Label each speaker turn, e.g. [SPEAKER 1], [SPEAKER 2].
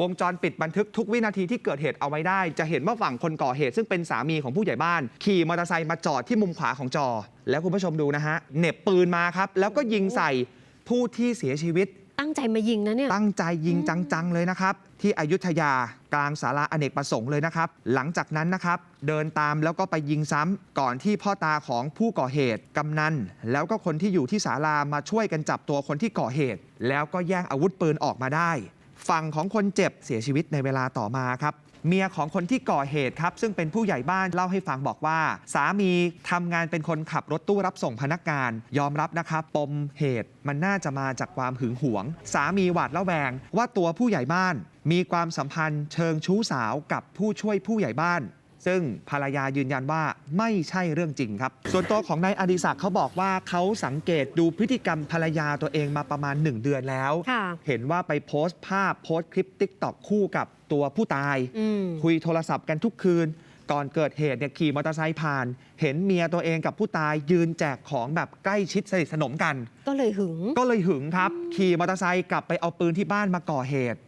[SPEAKER 1] วงจรปิดบันทึกทุกวินาทีที่เกิดเหตุเอาไว้ได้ จะเห็นว่าฝั่งคนก่อเหตุซึ่งเป็นสามีของผู้ใหญ่บ้าน ขี่มอเตอร์ไซค์มาจอดที่มุมขวาของจอ แล้วคุณผู้ชมดูนะฮะเหน็บปืนมาครับ แล้วก็ยิงใส่ผู้ที่เสียชีวิต
[SPEAKER 2] ตั้งใจมายิงนะเนี่ย
[SPEAKER 1] ตั้งใจยิงจังๆเลยนะครับ ที่อยุธยากลางศาลาอเนกประสงค์เลยนะครับ หลังจากนั้นนะครับ เดินตามแล้วก็ไปยิงซ้ำก่อนที่พ่อตาของผู้ก่อเหตุกำนันแล้วก็คนที่อยู่ที่ศาลามาช่วยกันจับตัวคนที่ก่อเหตุ แล้วก็แย่งอาวุธปืนออกมาได้ ฝั่งของคนเจ็บเสียชีวิตในเวลาต่อมาครับเมียของคนที่ก่อเหตุครับ ซึ่งเป็นผู้ใหญ่บ้านเล่าให้ฟังบอกว่า สามีทำงานเป็นคนขับรถตู้รับส่งพนักงาน ยอมรับนะครับปมเหตุมันน่าจะมาจากความหึงหวง สามีหวาดระแวง ว่าตัวผู้ใหญ่บ้าน มีความสัมพันธ์เชิงชู้สาวกับผู้ช่วยผู้ใหญ่บ้าน ซึ่งภรรยายืนยันว่าไม่ใช่เรื่องจริงครับ ส่วนตัวของนายอดิศักดิ์เขาบอกว่าเขาสังเกตดูพฤติกรรมภรรยาตัวเองมาประมาณ 1 เดือนแล้ว
[SPEAKER 2] ค่ะ
[SPEAKER 1] เห็นว่าไปโพสต์ภาพโพสต์คลิปติ๊กต็อกคู่กับตัวผู้ตาย
[SPEAKER 2] อืม
[SPEAKER 1] คุยโทรศัพท์กันทุกคืน ก่อนเกิดเหตุเนี่ยขี่มอเตอร์ไซค์ผ่าน เห็นเมียตัวเองกับผู้ตายยืนแจกของแบบใกล้ชิดสนิทสนมกัน
[SPEAKER 2] ก็เลยหึง
[SPEAKER 1] ก็เลยหึงครับ ขี่มอเตอร์ไซค์กลับไปเอาปืนที่บ้านมาก่อเหตุ